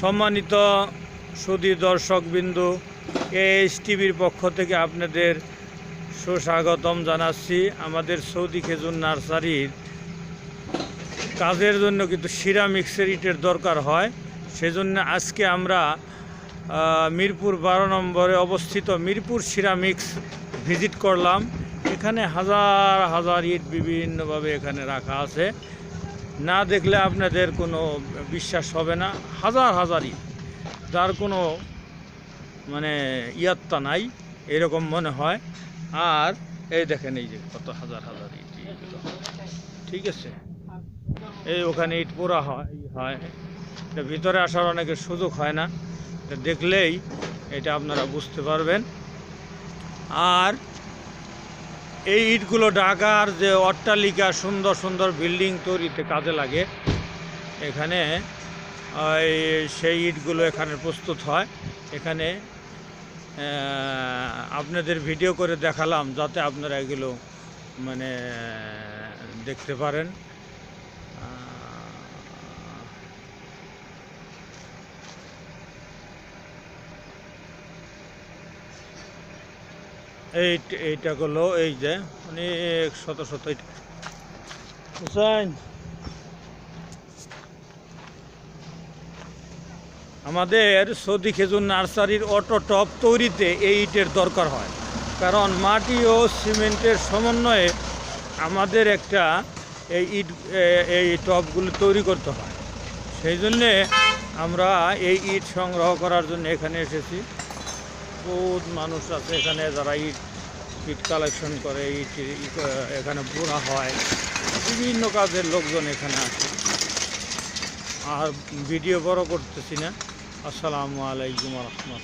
সম্মানিত সুদী দর্শকবিন্দু এস টিভির পক্ষ থেকে আপনাদের সুস্বাগতম জানাচ্ছি আমাদের সৌদি খেজুর নার্সারির। কাজের জন্য কিন্তু শিরা সিরামিক্সের ইটের দরকার হয়। সেজন্য আজকে আমরা মিরপুর বারো নম্বরে অবস্থিত মিরপুর সিরামিক্স ভিজিট করলাম। এখানে হাজার হাজার ইট বিভিন্নভাবে এখানে রাখা আছে। না দেখলে আপনাদের কোনো বিশ্বাস হবে না। হাজার হাজারই। যার কোনো মানে ইয়াত্তা নাই, এরকম মনে হয়। আর এই দেখেন এই যে কত হাজার হাজার ইট ঠিক আছে। এই ওখানে ইট পোড়া হয় হয়। ভিতরে আসার অনেকের সুযোগ হয় না। দেখলেই এটা আপনারা বুঝতে পারবেন। আর এই ইটগুলো ঢাকার যে অট্টালিকা, সুন্দর সুন্দর বিল্ডিং তৈরিতে কাজে লাগে। এখানে সেই ইটগুলো এখানে প্রস্তুত হয়। এখানে আপনাদের ভিডিও করে দেখালাম যাতে আপনারা এগুলো মানে দেখতে পারেন। এই এইটা হলো এই যে অনেক শত শত আমাদের সৌদি খেজুর নার্সারির অটো টপ তৈরিতে এই ইটের দরকার হয়। কারণ মাটি ও সিমেন্টের সমন্বয়ে আমাদের একটা এই ইট, এই টপগুলো তৈরি করতে হয়। সেই জন্যে আমরা এই ইট সংগ্রহ করার জন্য এখানে এসেছি। বহুত মানুষ আছে এখানে যারা ইট ইট কালেকশন করে, ইট এখানে পুরা হয়। বিভিন্ন কাজের লোকজন এখানে আছে আর ভিডিও বড় করতেছি না। আসসালামু আলাইকুম রহমতুল্লাহ।